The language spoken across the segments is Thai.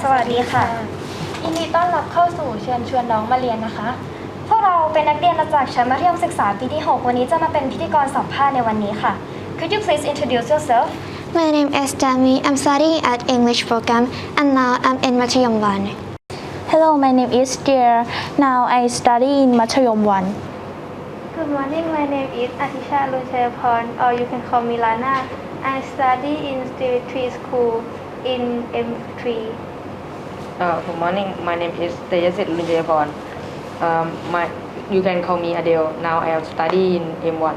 สวัสดีค่ะ ยินดีต้อนรับเข้าสู่เชิญชวนน้องมาเรียนนะคะ พวกเราเป็นนักเรียนมาจากชั้นมัธยมศึกษาปีที่ 6 วันนี้จะมาเป็นพิธีกรสัมภาษณ์ในวันนี้ค่ะ Could you please introduce yourself My name is Dami. I'm studying at English program and now I'm in Mathayom 1. Hello, my name is Dear. Now I study in Mathayom 1. Good morning, my name is Atisha Lunchayaporn, or you can call me Lana. I study in Tree School in M3. Uh, good morning. My name is Tejasit Lunjayaporn. Um, my, you can call me Adele. Now I am studying in M1.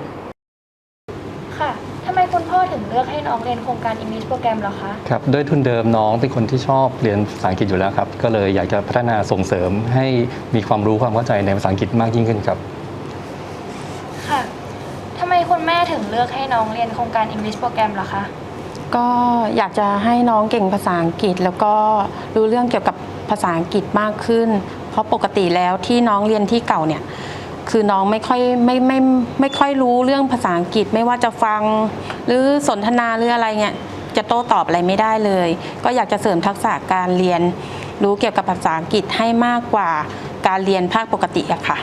ค่ะ ทำไมคุณพ่อถึงเลือกให้น้องเรียนโครงการ English โปรแกรมเหรอคะ ครับด้วยทุนเดิมน้องเป็นคนที่ชอบเรียนภาษาอังกฤษอยู่แล้วครับ ก็เลยอยากจะพัฒนาส่งเสริมให้มีความรู้ความเข้าใจในภาษาอังกฤษมากยิ่งขึ้นครับ ค่ะ ทำไมคุณแม่ถึงเลือกให้น้องเรียนโครงการ English โปรแกรมเหรอคะ ก็อยากจะให้น้องเก่งภาษาอังกฤษ แล้วก็รู้เรื่องเกี่ยวกับภาษาอังกฤษมากขึ้น เพราะปกติแล้วที่น้องเรียนที่เก่าเนี่ยคือน้องไม่ค่อยไม่ไม่ไม่ค่อยรู้เรื่องภาษาอังกฤษไม่ว่าจะฟังหรือสนทนาหรืออะไรเงี้ยจะโต้ตอบอะไรไม่ได้เลย ก็อยากจะเสริมทักษะการเรียน รู้เกี่ยวกับภาษาอังกฤษให้มากกว่าการเรียนภาคปกติอะค่ะ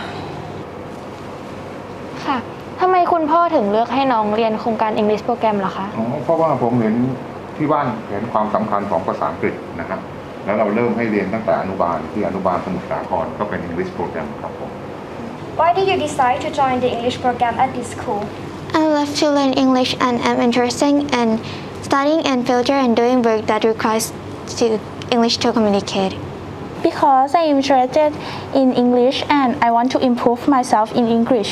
ค่ะ ทำไมคุณพ่อถึงเลือกให้น้องเรียนโครงการ English โปรแกรมเหรอคะ อ๋อเพราะว่าผมเห็นที่บ้านเห็นความสำคัญของภาษาอังกฤษนะครับ แล้วเราเริ่มให้เรียนตั้งแต่อนุบาลที่อนุบาลสมุทรสาครก็เป็น English program ครับผม Why did you decide to join the English program at this school I love to learn English and am interested in studying in future and doing work that requires to English to communicate. Because I am interested in English and I want to improve myself in English.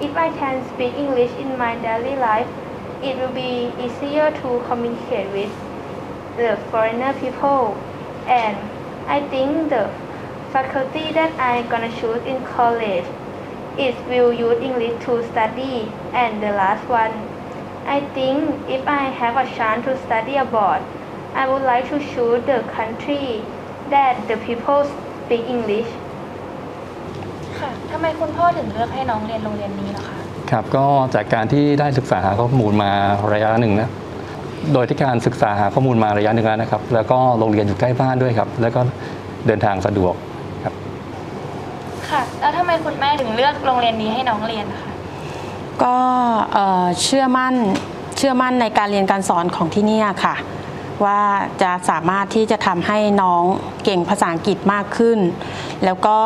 If I can speak English in my daily life, it will be easier to communicate with the foreigner people. And I think the faculty that I'm gonna choose in college is will use English to study. And the last one, I think if I have a chance to study abroad, I would like to choose the country that the people speak English. ค่ะทำไมคุณพ่อถึงเลือกให้น้องเรียนโรงเรียนนี้เหรอคะครับก็จากการที่ได้ศึกษาหาข้อมูลมาระยะหนึ่งนะโดยที่การศึกษาหาข้อมูลมาระยะหนึ่งแล้วนะครับ แล้วก็โรงเรียนอยู่ใกล้บ้านด้วยครับ แล้วก็เดินทางสะดวกครับค่ะ แล้วทำไมคุณแม่ถึงเลือกโรงเรียนนี้ให้น้องเรียนนะคะก็เอ่อเชื่อมั่นเชื่อมั่นในการเรียนการสอนของที่เนี่ยค่ะ ว่าจะสามารถที่จะทำให้น้องเก่งภาษาอังกฤษมากขึ้น แล้วก็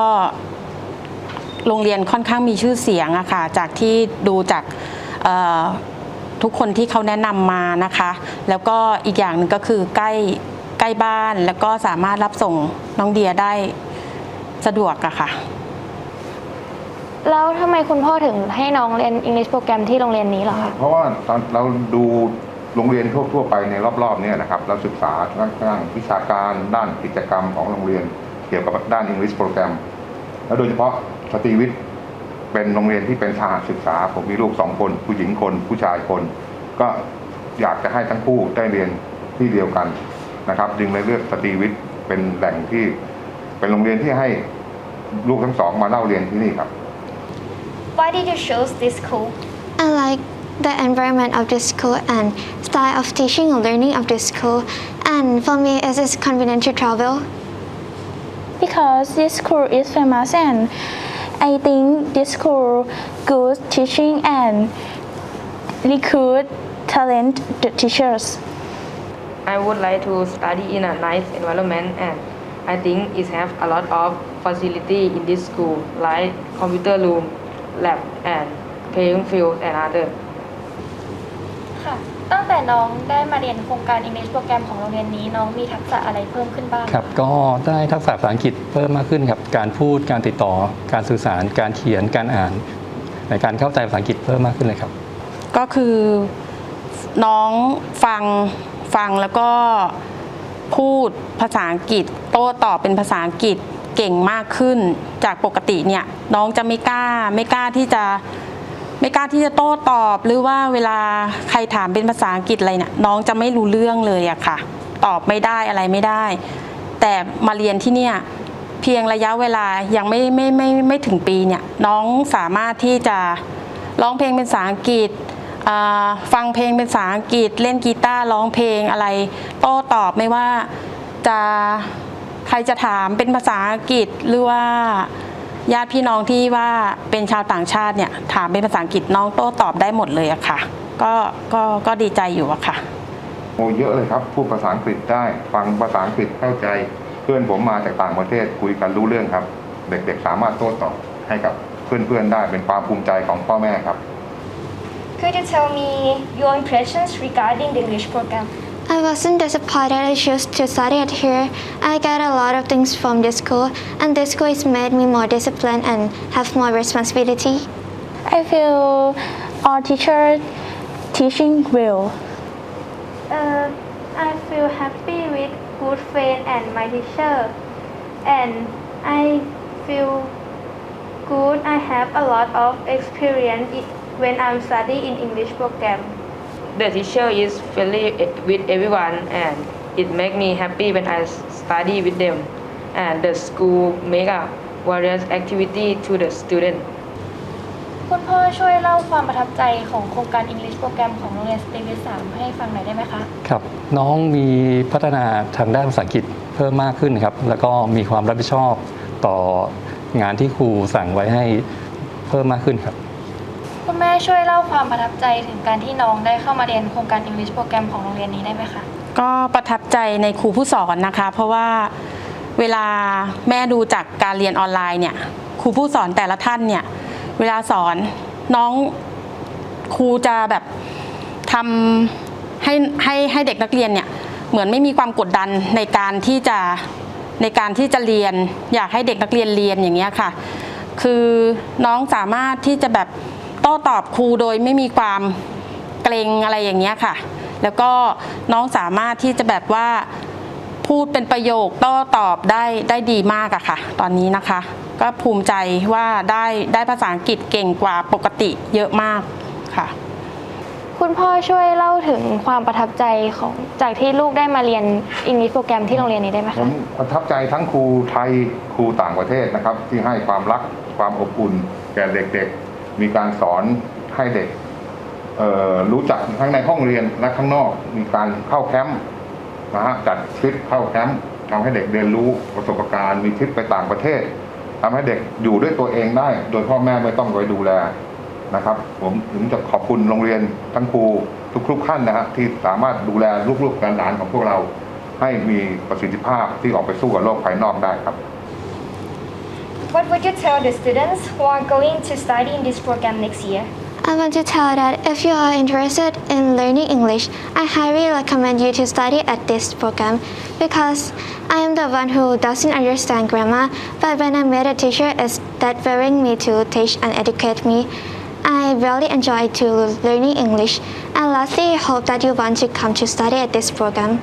โรงเรียนค่อนข้างมีชื่อเสียงอะค่ะจากที่ดูจากเอ่อทุกคนที่เขาแนะนำมานะคะ แล้วก็อีกอย่างหนึ่งก็คือใกล้ใกล้บ้านแล้วก็สามารถรับส่งน้องเดียได้สะดวกอะค่ะ แล้วทำไมคุณพ่อถึงให้น้องเรียน English โปรแกรมที่โรงเรียนนี้เหรอคะเพราะว่าตอนเราดูโรงเรียนทั่วๆไปในรอบๆเนี้นะครับ เราศึกษาด้านวิชาการด้านกิจกรรมของโรงเรียน เกี่ยวกับด้าน English program แล้วโดยเฉพาะ สตรีวิทย์เป็นโรงเรียนที่เป็นสถานศึกษา ผมมีลูกสองคน ผู้หญิงคน ผู้ชายคน ก็อยากจะให้ทั้งคู่ได้เรียนที่เดียวกันนะครับ จึงเลยเลือกสตรีวิทย์เป็นแหล่งที่ เป็นโรงเรียนที่ให้ลูกทั้งสองมาเล่าเรียนที่นี่ครับ Why did you choose this school I like the environment of this school and style of teaching and learning of this school. And for me, it is convenient to travel. because this school is famous and I think this school good teaching and recruit talent the teachers. I would like to study in a nice environment and I think it have a lot of facility in this school like computer room, lab and playing field and other. ค่ะตั้งแต่น้องได้มาเรียนโครงการ English โปรแกรมของโรงเรียนนี้ น้องมีทักษะอะไรเพิ่มขึ้นบ้างครับก็ได้ทักษะภาษาอังกฤษเพิ่มมากขึ้นครับการพูดการติดต่อ การสื่อสาร การเขียนการอ่าน ในการเข้าใจภาษาอังกฤษเพิ่มมากขึ้นเลยครับ ก็คือน้องฟังฟังแล้วก็พูดภาษาอังกฤษ โต้ตอบเป็นภาษาอังกฤษเก่งมากขึ้น จากปกติเนี่ยน้องจะไม่กล้าไม่กล้าที่จะ ไม่กล้าที่จะโต้ตอบหรือว่าเวลาใครถามเป็นภาษาอังกฤษอะไรเนี่ยน้องจะไม่รู้เรื่องเลยอะค่ะ ตอบไม่ได้อะไรไม่ได้ แต่มาเรียนที่เนี่ยเพียงระยะเวลายังไม่ไม่ไม่ไม่ถึงปีเนี่ยน้องสามารถที่จะร้องเพลงเป็นภาษาอังกฤษฟังเพลงเป็นภาษาอังกฤษ เล่นกีตาร์ร้องเพลงอะไร โต้ตอบไม่ว่าจะใครจะถามเป็นภาษาอังกฤษหรือว่า ญาติพี่น้องที่ว่าเป็นชาวต่างชาติเนี่ยถามเป็นภาษาอังกฤษน้องโต้ตอบได้หมดเลยอะค่ะ ก็ก็ก็ดีใจอยู่อะค่ะ โอ้เยอะเลยครับพูดภาษาอังกฤษได้ฟังภาษาอังกฤษเข้าใจ เพื่อนผมมาจากต่างประเทศคุยกันรู้เรื่องครับ เด็กๆสามารถโต้ตอบให้กับเพื่อนๆได้เป็นความภูมิใจของพ่อแม่ครับ Could you tell me your impressions regarding the English program I wasn't disappointed I chose to study it here. I got a lot of things from this school, and this school has made me more disciplined and have more responsibility. I feel our teacher teaching well. Uh, I feel happy with good friend and my teacher, and I feel good. I have a lot of experience when I'm studying in English program. The teacher is friendly with everyone and it make me happy when I study with them. And the school make a various activity to the student. คุณพ่อช่วยเล่าความประทับใจของโครงการ English โปรแกรมของโรงเรียนสตรีวิทสามให้ฟังหน่อยได้ไหมคะ ครับ น้องมีพัฒนาทางด้านภาษาอังกฤษเพิ่มมากขึ้นครับ แล้วก็มีความรับผิดชอบต่องานที่ครูสั่งไว้ให้เพิ่มมากขึ้นครับ คุณแม่ช่วยเล่าความประทับใจถึงการที่น้องได้เข้ามาเรียนโครงการ English โปรแกรมของโรงเรียนนี้ได้ไหมคะ ก็ประทับใจในครูผู้สอนนะคะ เพราะว่าเวลาแม่ดูจากการเรียนออนไลน์เนี่ยครูผู้สอนแต่ละท่านเนี่ยเวลาสอนน้องครูจะแบบทำให้ให้ให้เด็กนักเรียนเนี่ยเหมือนไม่มีความกดดันในการที่จะในการที่จะเรียน อยากให้เด็กนักเรียนเรียนอย่างเงี้ยค่ะ คือน้องสามารถที่จะแบบ โต้ตอบครูโดยไม่มีความเกรงอะไรอย่างเงี้ยค่ะ แล้วก็น้องสามารถที่จะแบบว่าพูดเป็นประโยคโต้ตอบได้ได้ดีมากอะค่ะ ตอนนี้นะคะ ก็ภูมิใจว่าได้ได้ภาษาอังกฤษเก่งกว่าปกติเยอะมากค่ะ คุณพ่อช่วยเล่าถึงความประทับใจของจากที่ลูกได้มาเรียน English โปรแกรมที่โรงเรียนนี้ได้ไหมผคะ มประทับใจทั้งครูไทยครูต่างประเทศนะครับ ที่ให้ความรักความอบอุ่นแก่เด็กๆ มีการสอนให้เด็กรู้จักทั้งในห้องเรียนและข้างนอก มีการเข้าแคมป์นะฮะจัดทริปเข้าแคมป์ทำให้เด็กเรียนรู้ประสบการณ์มีทริปไปต่างประเทศทำให้เด็กอยู่ด้วยตัวเองได้ โดยพ่อแม่ไม่ต้องไปดูแลนะครับ ผมถึงจะขอบคุณโรงเรียนทั้งครูทุกๆขั้นนะฮะที่สามารถดูแลลูกๆหลานๆของพวกเรา ให้มีประสิทธิภาพที่ออกไปสู้กับโลกภายนอกได้ครับ What would you tell the students who are going to study in this program next year I want to tell that if you are interested in learning English, I highly recommend you to study at this program because I am the one who doesn't understand grammar, but when I met a teacher is that willing me to teach and educate me. I really enjoy to learning English and lastly hope that you want to come to study at this program.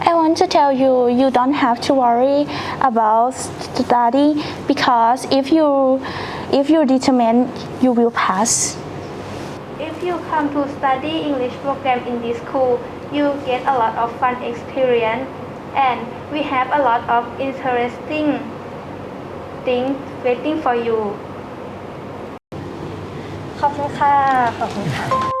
I want to tell you, you don't have to worry about study because if you, if you're determined, you will pass. If you come to study English program in this school, you get a lot of fun experience and we have a lot of interesting things waiting for you. ขอบคุณค่ะ ขอบคุณค่ะ